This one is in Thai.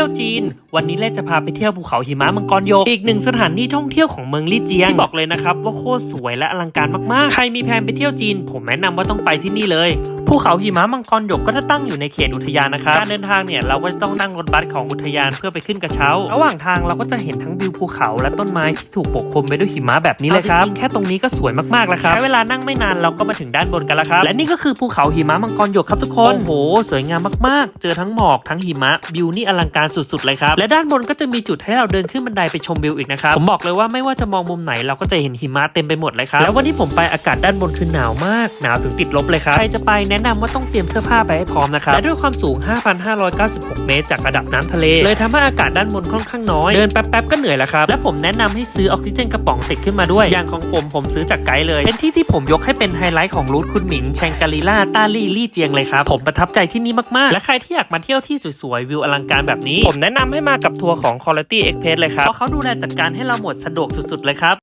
ที่ยวจีน วันนี้เล่จะพาไปเที่ยวภูเขาหิมะมังกรโยก อีกหนึ่งสถานที่ท่องเที่ยวของเมืองลี่เจียงที่บอกเลยนะครับว่าโคตรสวยและอลังการมากๆ ใครมีแผนไปเที่ยวจีน ผมแนะนำว่าต้องไปที่นี่เลยภูเขาหิมะมังกรหยกก็จะตั้งอยู่ในเขตอุทยานนะครับ การเดินทางเนี่ยเราก็จะต้องนั่งรถบัสของอุทยานเพื่อไปขึ้นกระเช้า ระหว่างทางเราก็จะเห็นทั้งวิวภูเขาและต้นไม้ที่ถูกปกคลุมไปด้วยหิมะแบบนี้เลยครับ แค่ตรงนี้ก็สวยมากๆแล้วครับ ใช้เวลานั่งไม่นานเราก็มาถึงด้านบนกันแล้วครับ และนี่ก็คือภูเขาหิมะมังกรหยกครับทุกคน โอ้โห สวยงามมากๆ เจอทั้งหมอกทั้งหิมะ วิวนี่อลังการสุดๆเลยครับ และด้านบนก็จะมีจุดให้เราเดินขึ้นบันไดไปชมวิวอีกนะครับ ผมบอกเลยว่าไม่ว่าจะมองมุมไหนเราก็จะเห็นหิมะเต็มไปหมดเลยครับ แล้ววันที่ผมไปอากาศด้านบนคือหนาวมาก หนาวถึงติดลบเลยครับ ใครจะไปแนะนำว่าต้องเตรียมเสื้อผ้าไปให้พร้อมนะครับ และด้วยความสูง 5,596 เมตร จากระดับน้ำทะเล เลยทำให้อากาศด้านบนค่อนข้างน้อย เดินแป๊บๆก็เหนื่อยแล้วครับ และผมแนะนำให้ซื้อออกซิเจนกระป๋องติดขึ้นมาด้วย อย่างของผมผมซื้อจากไกด์เลย เป็นที่ที่ผมยกให้เป็นไฮไลท์ของรูทคุณหมิงแชงกาลีล่าต้าลี่ลี่เจียงเลยครับ ผมประทับใจที่นี่มากๆ และใครที่อยากมาเที่ยวที่สวยๆวิวอลังการแบบนี้ผมแนะนำให้มากับทัวร์ของ Quality Express เลยครับ เพราะเขาดูแลจัดการให้เราหมดสะดวกสุดๆเลยครับ